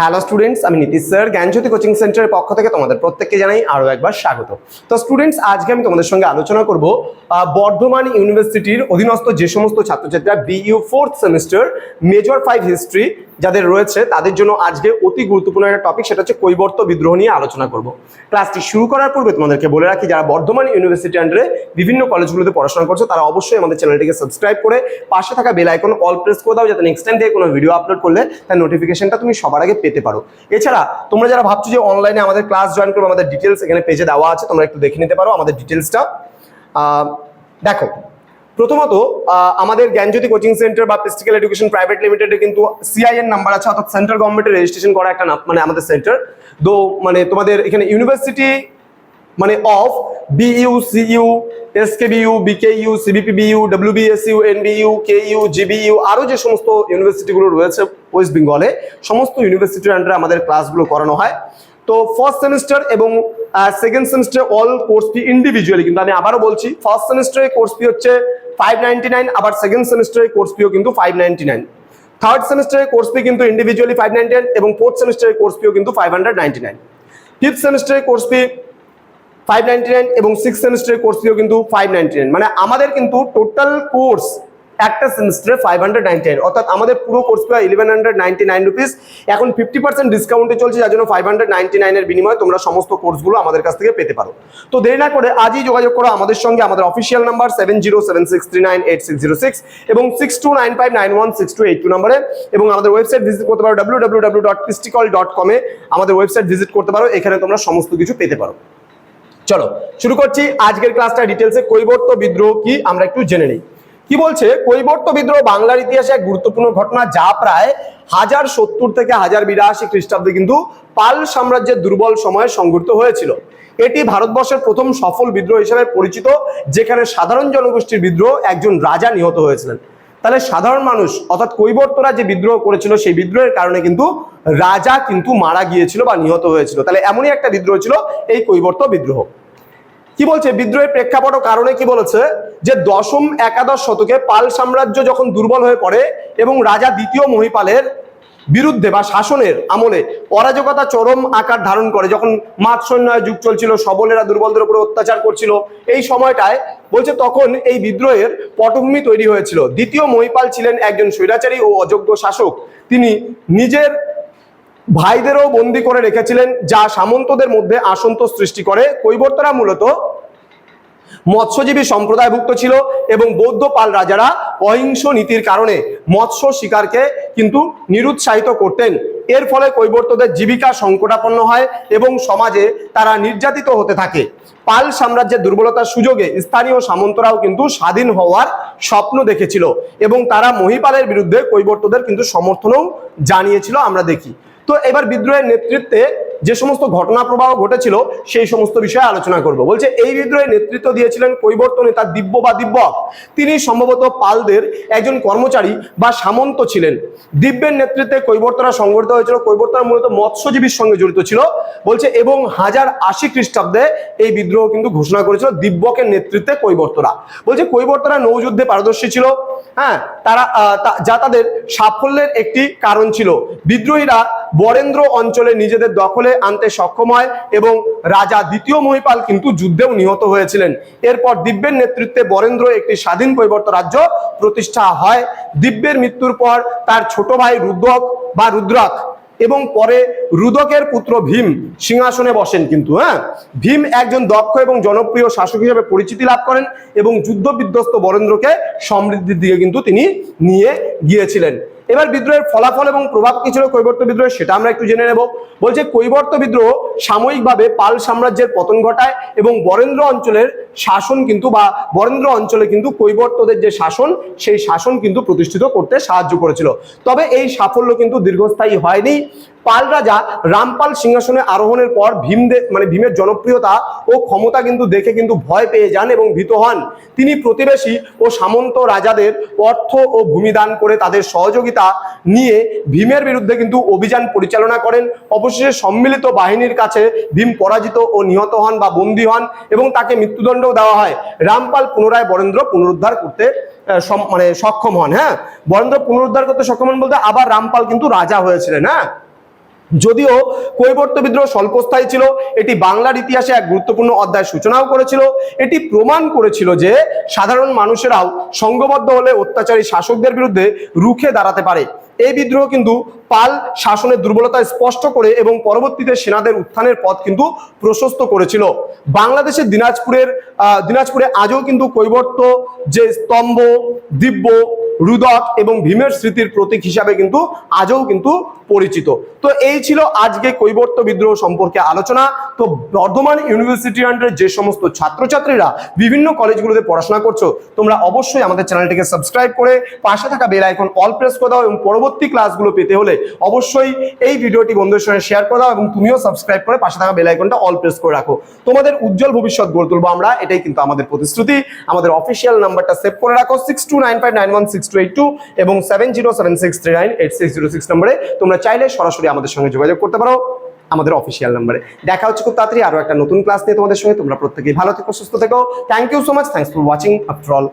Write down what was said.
Hello students আমি Nitish sir, জ্ঞানজ্যোতি coaching সেন্টারের পক্ষ থেকে তোমাদের প্রত্যেককে জানাই আরও একবার স্বাগত। তো স্টুডেন্টস আজকে আমি তোমাদের সঙ্গে আলোচনা করব বর্ধমান ইউনিভার্সিটির অধীনস্থ যে সমস্ত ছাত্রছাত্রীরা BU fourth semester major five history যাদের রয়েছে, তাদের জন্য আজকে অতি গুরুত্বপূর্ণ একটা টপিক সেটা হচ্ছে কৈবর্ত বিদ্রোহ নিয়ে আলোচনা করব। ক্লাসটি শুরু করার পূর্বে তোমাদেরকে বলে রাখি, যারা বর্ধমান ইউনিভার্সিটি আন্ডারে বিভিন্ন কলেজগুলোতে পড়াশোনা করছ, তারা অবশ্যই আমাদের চ্যানেলটিকে সাবস্ক্রাইব করে পাশে থাকা বেল আইকন অল প্রেস করে দাও, যাতে নেক্সট টাইম থেকে কোনো ভিডিও আপলোড করলে তার নোটিফিকেশনটা তুমি সবার আগে পেতে পারো। এছাড়া তোমরা যারা ভাবছ যে অনলাইনে আমাদের ক্লাস জয়েন করবে, আমাদের ডিটেলস এখানে পেজে দেওয়া আছে, তোমরা একটু দেখে নিতে পারো আমাদের ডিটেলসটা দেখো, প্রথমত আমাদের জ্ঞানজ্যোতি কোচিং সেন্টার বা প্রেস্টিক্যাল এডুকেশন প্রাইভেট লিমিটেডে কিন্তু সিআইএন নাম্বার আছে, অর্থাৎ সেন্ট্রাল গভর্নমেন্টের রেজিস্ট্রেশন করা একটা মানে আমাদের সেন্টার দো মানে তোমাদের এখানে ইউনিভার্সিটি মানে of BU CU SKBU BKU CBPBU WBSU NBU KU GBU আরও যে সমস্ত ইউনিভার্সিটিগুলো রয়েছে ওয়েস্ট বেঙ্গলে সমস্ত ইউনিভার্সিটির আন্ডারে আমাদের ক্লাসগুলো করানো হয়। তো ফার্স্ট সেমিস্টার এবং second semester all course fee individually কিন্তু আমি আবারও বলছি ফার্স্ট সেমিস্টারে কোর্স ফি হচ্ছে ফাইভ নাইনটি নাইন আবার সেকেন্ড সেমিস্টারে কোর্স ফিও কিন্তু ফাইভ নাইনটি নাইন থার্ড সেমিস্টারে কোর্স ফি কিন্তু ইন্ডিভিজুয়ালি ফাইভ নাইনটি নাইন এবং ফোর্থ সেমিস্টারে কোর্স ফিও কিন্তু five hundred ninety nine fifth সেমিস্টারে course fee five ninety nine এবং সিক্স সেমিস্টারের কোর্স ফিও কিন্তু ফাইভ নাইনটি নাইন মানে আমাদের কিন্তু টোটাল কোর্স একটা সেমিস্টারে ফাইভ হান্ড্রেড নাইনটি নাইন অর্থাৎ আমাদের পুরো course fee eleven hundred ninety nine rupees এখন ফিফটি পার্সেন্ট ডিসকাউন্টে চলছে, যার জন্য ফাইভ হান্ড্রেড নাইনটি নাইনের বিনিময়ে তোমরা সমস্ত কোর্সগুলো আমাদের কাছ থেকে পেতে পারো। তো দেরি না করে আজই যোগাযোগ করো আমাদের সঙ্গে, আমাদের official number seven zero seven six three nine eight six zero six এবং six two nine five nine one six two eight two নাম্বারে। এবং আমাদের ওয়েবসাইট ভিজিট করতে পারো W W W dot ক্রিস্টিকল dot কমে আমাদের ওয়েবসাইট ভিজিট করতে পারো, এখানে তোমরা সমস্ত কিছু পেতে পারো। চলো, শুরু করছি আজকের ক্লাসটা ডিটেলসে কৈবর্ত বিদ্রোহ কি, আমরা একটু জেনে নিই। কি বলছে? কৈবর্ত বিদ্রোহ বাংলার ইতিহাসে এক গুরুত্বপূর্ণ ঘটনা যা প্রায় হাজার সত্তর থেকে হাজার বিরাশি খ্রিস্টাব্দে কিন্তু পাল সাম্রাজ্যের দুর্বল সময়ে সংঘটিত হয়েছিল। এটি ভারতবর্ষের প্রথম সফল বিদ্রোহ হিসেবে পরিচিত, যেখানে সাধারণ জনগোষ্ঠীর বিদ্রোহ একজন রাজা নিহত হয়েছিলেন। তাহলে সাধারণ মানুষ, অর্থাৎ কৈবর্তরা যে বিদ্রোহ করেছিল, সেই বিদ্রোহের কারণে কিন্তু রাজা কিন্তু মারা গিয়েছিল বা নিহত হয়েছিল। তাহলে এমনই একটা বিদ্রোহ ছিল, এই কৈবর্ত বিদ্রোহ। কি বলছে? বিদ্রোহের প্রেক্ষাপট কারণে কি বলেছে? যে দশম একাদশ শতকে পাল সাম্রাজ্য যখন দুর্বল হয়ে পড়ে এবং রাজা দ্বিতীয় মহিপালের বিরুদ্ধে বা শাসনের আমলে অরাজকতা চরম আকার ধারণ করে, যখন মাৎসন্যয় যুগ চলছিল, সবলেরা দুর্বলদের উপরে অত্যাচার করছিল, এই সময়টায় বলছে তখন এই বিদ্রোহের পটভূমি তৈরি হয়েছিল। দ্বিতীয় মহিপাল ছিলেন একজন স্বৈরাচারী ও অযোগ্য শাসক। তিনি নিজের ভাইদেরও বন্দি করে রেখেছিলেন যা সামন্তদের মধ্যে আসন্তোষ সৃষ্টি করে। কৈবর্তরা মূলত মৎস্যজীবী সম্প্রদায়ভুক্ত ছিল এবং বৌদ্ধ পাল রাজারা অহিংস নীতির কারণে মৎস্য শিকারকে কিন্তু নিরুৎসাহিত করতেন। এর ফলে কৈবর্তদের জীবিকা সংকটাপন্ন হয় এবং সমাজে তারা নির্যাতিত হতে থাকে। পাল সাম্রাজ্যের দুর্বলতার সুযোগে স্থানীয় সামন্তরাও কিন্তু স্বাধীন হওয়ার স্বপ্ন দেখেছিল এবং তারা মহিপালের বিরুদ্ধে কৈবর্তদের কিন্তু সমর্থনও জানিয়েছিল, আমরা দেখি। তো এবার বিদ্রোহের নেতৃত্বে যে সমস্ত ঘটনা প্রবাহ ঘটেছিল, সেই সমস্ত বিষয়ে আলোচনা করব। বলছে, এই বিদ্রোহের নেতৃত্ব দিয়েছিলেন কৈবর্ত নেতা দিব্য বা দিব্যক। তিনি সম্ভবত পালদের একজন কর্মচারী বা সামন্ত ছিলেন। দিব্যের নেতৃত্বে কৈবর্তরা সংগঠিত হয়েছিল। কৈবর্তরা মূলত মৎস্যজীবীর সঙ্গে জড়িত ছিল। বলছে, এবং হাজার আশি খ্রিস্টাব্দে এই বিদ্রোহ কিন্তু ঘোষণা করেছিল দিব্যকের নেতৃত্বে কৈবর্তরা। বলছে, কৈবর্তরা নৌযুদ্ধে পারদর্শী ছিল। হ্যাঁ তারা যা তাদের সাফল্যের একটি কারণ ছিল। বিদ্রোহীরা বরেন্দ্র অঞ্চলে নিজেদের দখলে আনতে সক্ষম হয় এবং রাজা দ্বিতীয় মহিপাল কিন্তু যুদ্ধেও নিহত হয়েছিলেন। এরপর দিব্যের নেতৃত্বে বরেন্দ্র একটি স্বাধীন পরিবর্ত রাজ্য প্রতিষ্ঠা হয়। দিব্যের মৃত্যুর পর তার ছোট ভাই রুদ্রক বা রুদ্রক এবং পরে রুদকের পুত্র ভীম সিংহাসনে বসেন কিন্তু হ্যাঁ? ভীম একজন দক্ষ এবং জনপ্রিয় শাসক হিসেবে পরিচিতি লাভ করেন এবং যুদ্ধ বিধ্বস্ত বরেন্দ্রকে সমৃদ্ধির দিকে কিন্তু তিনি নিয়ে গিয়েছিলেন। এবার বিদ্রোহের ফলাফল এবং প্রভাব কি ছিল কৈবর্ত বিদ্রোহ সেটা আমরা একটু জেনে নেব। বলছে কৈবর্ত বিদ্রোহ সাময়িকভাবে পাল সাম্রাজ্যের পতন ঘটায় এবং বরেন্দ্র অঞ্চলের শাসন কিন্তু বা বরেন্দ্র অঞ্চলে কিন্তু কৈবর্তদের যে শাসন, সেই শাসন কিন্তু প্রতিষ্ঠিত করতে সাহায্য করেছিল। তবে এই সাফল্য কিন্তু দীর্ঘস্থায়ী হয়নি। পাল রাজা রামপাল সিংহাসনে আরোহণের পর ভীমদের মানে ভীমের জনপ্রিয়তা ও ক্ষমতা কিন্তু দেখে কিন্তু ভয় পেয়ে যান এবং ভীত হন। তিনি প্রতিবেশী ও সামন্ত রাজাদের অর্থ ও ভূমিদান করে তাদের সহযোগিতা নিয়ে ভীমের বিরুদ্ধে কিন্তু অভিযান পরিচালনা করেন। অবশেষে সম্মিলিত বাহিনীর কাছে ভীম পরাজিত ও নিহত হন বা বন্দী হন এবং তাকে মৃত্যুদণ্ড দেওয়া হয়। রামপাল পুনরায় বরেন্দ্র পুনরুদ্ধার করতে মানে সক্ষম হন হ্যাঁ? বরেন্দ্র পুনরুদ্ধার করতে সক্ষম হন বলতে আবার রামপাল কিন্তু রাজা হয়েছিলেন হ্যাঁ? যদিও কৈবর্ত বিদ্রোহ স্বল্পস্থায়ী ছিল, এটি বাংলার ইতিহাসে এক গুরুত্বপূর্ণ অধ্যায় সূচনাও করেছিল। এটি প্রমাণ করেছিল যে সাধারণ মানুষেরাও সংঘবদ্ধ হলে অত্যাচারী শাসকদের বিরুদ্ধে রুখে দাঁড়াতে পারে। এই বিদ্রোহ কিন্তু পাল শাসনের দুর্বলতা স্পষ্ট করে এবং পরবর্তীতে সেনাদের উত্থানের পথ কিন্তু প্রশস্ত করেছিল। বাংলাদেশের দিনাজপুরের দিনাজপুরে আজও কিন্তু কৈবর্ত যে স্তম্ভ, দিব্য রুদক এবং ভীমের স্মৃতির প্রতীক হিসাবে কিন্তু আজও কিন্তু পরিচিত। তো এই ছিল আজকে কৈবর্ত বিদ্রোহ সম্পর্কে আলোচনা। তো বর্ধমান ইউনিভার্সিটি আন্ডারে যে সমস্ত ছাত্রছাত্রীরা বিভিন্ন কলেজগুলোতে পড়াশোনা করছ, তোমরা অবশ্যই আমাদের চ্যানেলটিকে সাবস্ক্রাইব করে পাশে থাকা বেল আইকন অল প্রেস করে দাও এবং পরবর্তী ক্লাসগুলো পেতে হলে অবশ্যই এই ভিডিওটি বন্ধুদের সঙ্গে শেয়ার করে দাও এবং তুমিও সাবস্ক্রাইব করে পাশে থাকা বেল আইকনটা অল প্রেস করে রাখো। তোমাদের উজ্জ্বল ভবিষ্যৎ গড়ে তুলবো আমরা, এটাই কিন্তু আমাদের প্রতিশ্রুতি। আমাদের অফিসিয়াল নাম্বারটা সেভ করে রাখো six two nine five nine one six এবং seven zero seven six nine eight six zero six নম্বরে তোমরা চাইলে সরাসরি আমাদের সঙ্গে যোগাযোগ করতে পারো আমাদের অফিসিয়াল নাম্বারে। দেখা হচ্ছে খুব তাড়াতাড়ি আরও একটা নতুন ক্লাস নিয়ে তোমাদের সঙ্গে। তোমরা প্রত্যেকেই ভালো থেকো, সুস্থ থেকো। Thank you so much thanks for watching after all